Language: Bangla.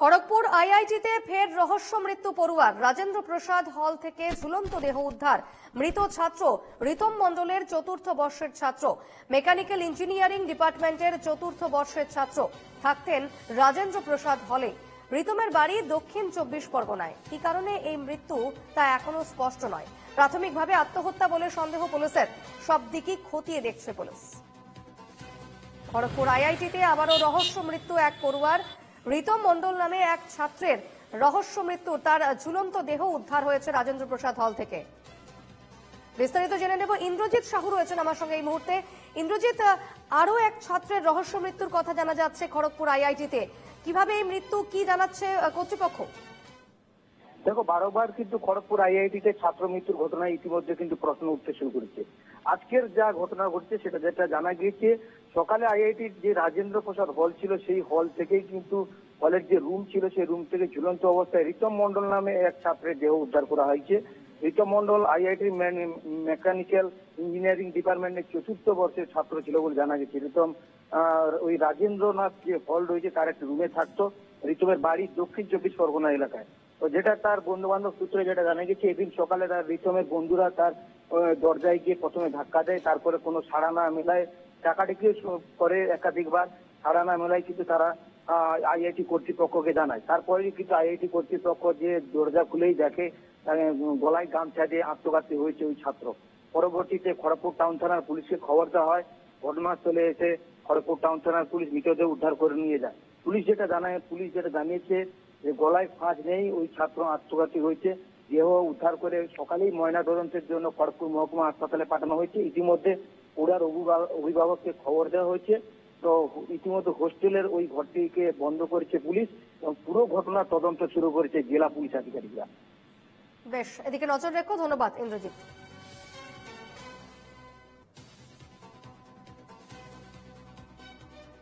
খড়গপুর আইআইটিতে ফের রহস্য মৃত্যু পড়ুয়ার। রাজেন্দ্র প্রসাদ হল থেকে ঝুলন্ত দেহ উদ্ধার। মৃত ছাত্র রিতম মণ্ডলের চতুর্থ বর্ষের ছাত্র। মেকানিক্যাল ইঞ্জিনিয়ারিং ডিপার্টমেন্টের চতুর্থ বর্ষের ছাত্র। থাকতেন রাজেন্দ্র প্রসাদ হলে। রিতমের বাড়ি দক্ষিণ চব্বিশ পরগনায়। কি কারণে এই মৃত্যু তা এখনও স্পষ্ট নয়। প্রাথমিকভাবে আত্মহত্যা বলে সন্দেহ পুলিশের। সব দিকই খতিয়ে দেখছে পুলিশ। খড়গপুর আইআইটিতে আবারও রহস্য মৃত্যু এক পড়ুয়ার। রিতম মণ্ডল নামে এক ছাত্রের রহস্য মৃত্যু। তার ঝুলন্ত দেহ উদ্ধার হয়েছে রাজেন্দ্র প্রসাদ হল থেকে। বিস্তারিত জেনে নেব, ইন্দ্রজিৎ সাহু রয়েছেন আমার সঙ্গে এই মুহূর্তে। ইন্দ্রজিৎ আরও এক ছাত্রের রহস্য মৃত্যুর কথা জানা যাচ্ছে খড়গপুর আইআইটিতে। কীভাবে এই মৃত্যু, কি জানাচ্ছে কর্তৃপক্ষ? দেখো, বারবার কিন্তু খড়গপুর আইআইটিতে ছাত্র মৃত্যুর ঘটনায় ইতিমধ্যে কিন্তু প্রশ্ন উঠতে শুরু করেছে। আজকের যা ঘটনা ঘটছে সেটা যেটা জানা গিয়েছে, সকালে আইআইটির যে রাজেন্দ্র প্রসাদ হল ছিল, সেই হল থেকেই কিন্তু হলের যে রুম ছিল, সেই রুম থেকে ঝুলন্ত অবস্থায় রিতম মন্ডল নামে এক ছাত্রের দেহ উদ্ধার করা হয়েছে। রিতম মন্ডল আইআইটির মেকানিক্যাল ইঞ্জিনিয়ারিং ডিপার্টমেন্টের চতুর্থ বর্ষের ছাত্র ছিল বলে জানা গেছে রিতম ওই রাজেন্দ্রনাথ যে হল রয়েছে, তার একটা রুমে থাকতো। রিতমের বাড়ি দক্ষিণ চব্বিশ পরগনা এলাকায়। যেটা তার বন্ধু বান্ধব সূত্রে যেটা জানা গেছে, এদিন সকালে তার রিতমের বন্ধুরা তার দরজায় গিয়ে প্রথমে ধাক্কা দেয়, তারপরে কোনো সাড়া না মেলায় টাকাটিকে করে একাধিকবার। সাড়া না মেলায় কিন্তু তারা আইআইটি কর্তৃপক্ষকে জানায়। তারপরে কিন্তু আইআইটি কর্তৃপক্ষ যে দরজা খুলেই দেখে গলায় গামছা দিয়ে আত্মঘাতী হয়েছে ওই ছাত্র। পরবর্তীতে খড়গপুর টাউন থানার পুলিশকে খবর দেওয়া হয়, ঘটনাস্থলে এসে খড়গপুর টাউন থানার পুলিশ মৃতদেহ উদ্ধার করে নিয়ে যায়। পুলিশ যেটা জানায়, পুলিশ যেটা জানিয়েছে যে গলায় ফাঁস নেই, ওই ছাত্র আত্মঘাতী হয়েছে। দেহ উদ্ধার করে সকালেই ময়না তদন্তের জন্য খড়গপুর মহকুমা হাসপাতালে পাঠানো হয়েছে। ইতিমধ্যে অভিভাবক- অভিভাবককে খবর দেওয়া হয়েছে। তো ইতিমধ্যে হোস্টেলের ওই ঘরটিকে বন্ধ করেছে পুলিশ এবং পুরো ঘটনার তদন্ত শুরু করেছে জেলা পুলিশ আধিকারিকরা। বেশ, এদিকে নজর রেখো। ধন্যবাদ, ইন্দ্রজিৎ।